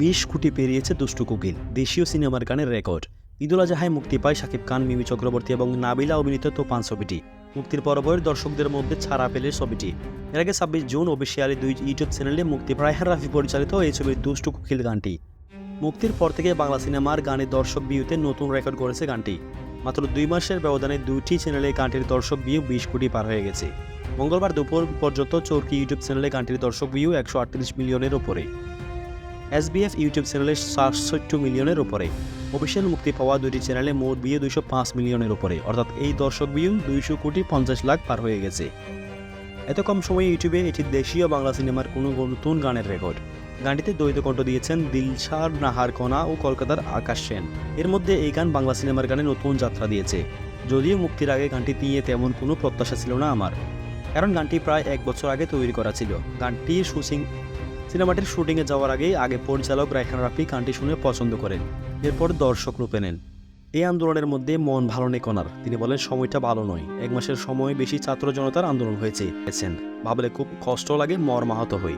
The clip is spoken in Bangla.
বিশ কোটি পেরিয়েছে দুষ্টু কোকিল। দেশীয় সিনেমার গানের রেকর্ড। ঈদুল আজহায় মুক্তি পায় শাকিব খান, মিমি চক্রবর্তী এবং নাবিলা অভিনীত তোপান ছবিটি। মুক্তির পরপর দর্শকদের মধ্যে ছাড়া পেলে ছবিটি। এর আগে ছাব্বিশ জুন অফিসিয়ালি দুই ইউটিউব চ্যানেলে মুক্তি রায়হান রাফি পরিচালিত এই ছবির দুষ্টু কোকিল গানটি। মুক্তির পর থেকে বাংলা সিনেমার গানের দর্শক বিউতে নতুন রেকর্ড করেছে গানটি। মাত্র দুই মাসের ব্যবধানে দুইটি চ্যানেলে গানটির দর্শক ভিউ বিশ কোটি পার হয়ে গেছে। মঙ্গলবার দুপুর পর্যন্ত চরকি ইউটিউব চ্যানেলে গানটির দর্শক ভিউ একশো আটত্রিশ মিলিয়নের ওপরে এসবিএফ ইউটিউব চ্যানেলে সাতষট্টি মিলিয়নের ওপরে অফিসিয়াল মুক্তি পাওয়া দুটি চ্যানেলে মোট ভিউ দুইশো পাঁচ মিলিয়নের ওপরে অর্থাৎ এই দর্শক ভিউ দুইশো কোটি পঞ্চাশ লাখ পার হয়ে গেছে। এত কম সময়ে ইউটিউবে এটি দেশীয় বাংলা সিনেমার কোনো নতুন গানের রেকর্ড। গানটিতে দ্বৈত কণ্ঠ দিয়েছেন দিলশার নাহার কণা ও কলকাতার আকাশ সেন। এর মধ্যে এই গান বাংলা সিনেমার গানে নতুন যাত্রা দিয়েছে। যদিও মুক্তির আগে গানটি নিয়ে তেমন কোনো প্রত্যাশা ছিল না আমার। কারণ গানটি প্রায় এক বছর আগে তৈরি করা ছিল। গানটির শুটিং সিনেমাটির শুটিংয়ে যাওয়ার আগে আগে পরিচালক রায়খান রাফি গানটি শুনে পছন্দ করেন। এরপর দর্শক রূপে নেন। এই আন্দোলনের মধ্যে মন ভালো নেই কনার। তিনি বলেন, সময়টা ভালো নয়। এক মাসের সময় বেশি ছাত্র জনতার আন্দোলন হয়েছে। ভাবলে খুব কষ্ট লাগে, মর্মাহত হই।